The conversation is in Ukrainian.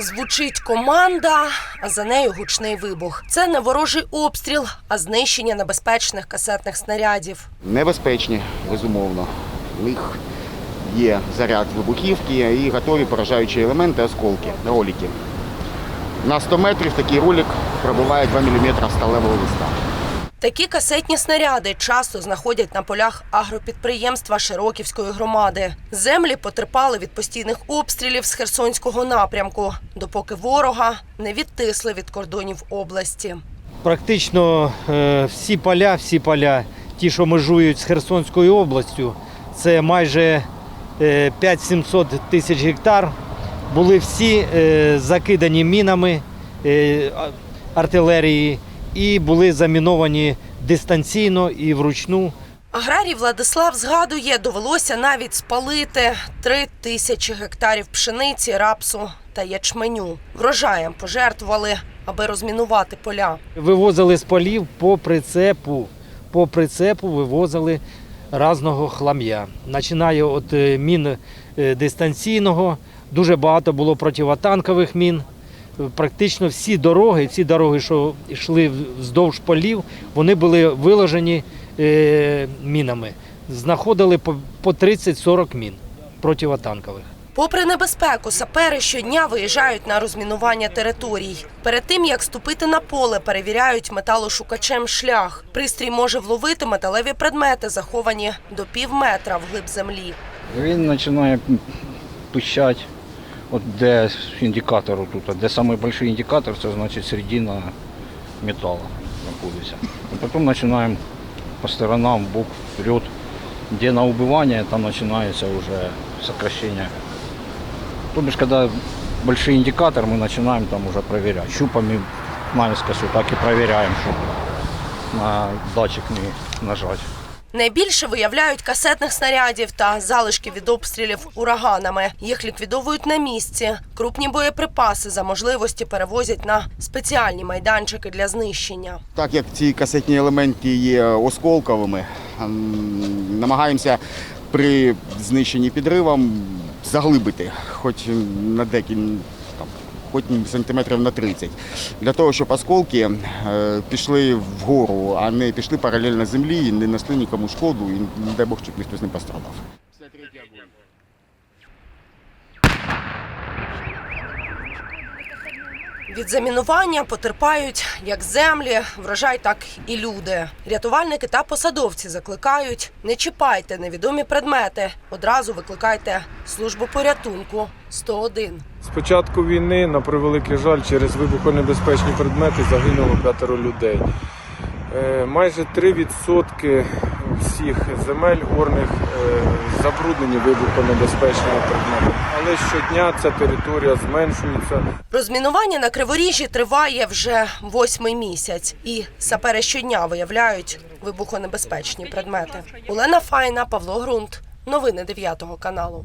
Звучить команда, а за нею гучний вибух. Це не ворожий обстріл, а знищення небезпечних касетних снарядів. Небезпечні, безумовно. В них є заряд вибухівки і готові поражаючі елементи, осколки, ролики. На 100 метрів такий ролик пробиває 2 мм сталевого листа. Такі касетні снаряди часто знаходять на полях агропідприємства Широківської громади. Землі потерпали від постійних обстрілів з Херсонського напрямку, допоки ворога не відтисли від кордонів області. Практично е, всі поля, всі поля, ті, що межують з Херсонською областю, це майже е, 5-700 тисяч гектар, були всі е, закидані мінами е, артилерії і були заміновані дистанційно і вручну. Аграрій Владислав згадує, довелося навіть спалити три тисячі гектарів пшениці, рапсу та ячменю. Врожаєм пожертвували, аби розмінувати поля. Вивозили з полів по прицепу. По прицепу вивозили разного хлам'я. Починає від е, мін е, дистанційного, дуже багато було противотанкових мін. Практично всі дороги, всі дороги, що йшли вздовж полів, вони були виложені е, мінами. Знаходили по, по 30-40 мін противотанкових. Попри небезпеку, сапери щодня виїжджають на розмінування територій. Перед тим як ступити на поле, перевіряють металошукачем шлях. Пристрій може вловити металеві предмети, заховані до пів метра вглиб землі. Він починає пищати, от де індикатор тут, де найбільший індикатор, це значить середина металу знаходиться. І потім починаємо по сторонам, в бок, вперед, де на убивання, там починається вже сокращення. Тобто, коли большой індикатор, ми починаємо там уже перевіряти. Щупами наискось так і перевіряємо, щоб на датчик не нажати. Найбільше виявляють касетних снарядів та залишки від обстрілів ураганами. Їх ліквідовують на місці. Крупні боєприпаси за можливості перевозять на спеціальні майданчики для знищення. Так як ці касетні елементи є осколковими, намагаємося при знищенні підривом заглибити, хоч на декілька хоч сантиметрів на 30, для того, щоб осколки е, пішли вгору, а не пішли паралельно землі і не несли нікому шкоду, і не дай Бог, щоб ніхто не пострадав. Від замінування потерпають як землі, врожай, так і люди. Рятувальники та посадовці закликають: не чіпайте невідомі предмети. Одразу викликайте службу порятунку 101. З початку війни, на превеликий жаль, через вибухонебезпечні предмети загинуло п'ятеро людей. Е, Майже 3% всіх земель орних е, забруднені вибухонебезпечними предметами. Але щодня ця територія зменшується. Розмінування на криворіжжі триває вже восьмий місяць, і сапери щодня виявляють вибухонебезпечні предмети. Олена Файна, Павло Грунт. Новини 9 каналу.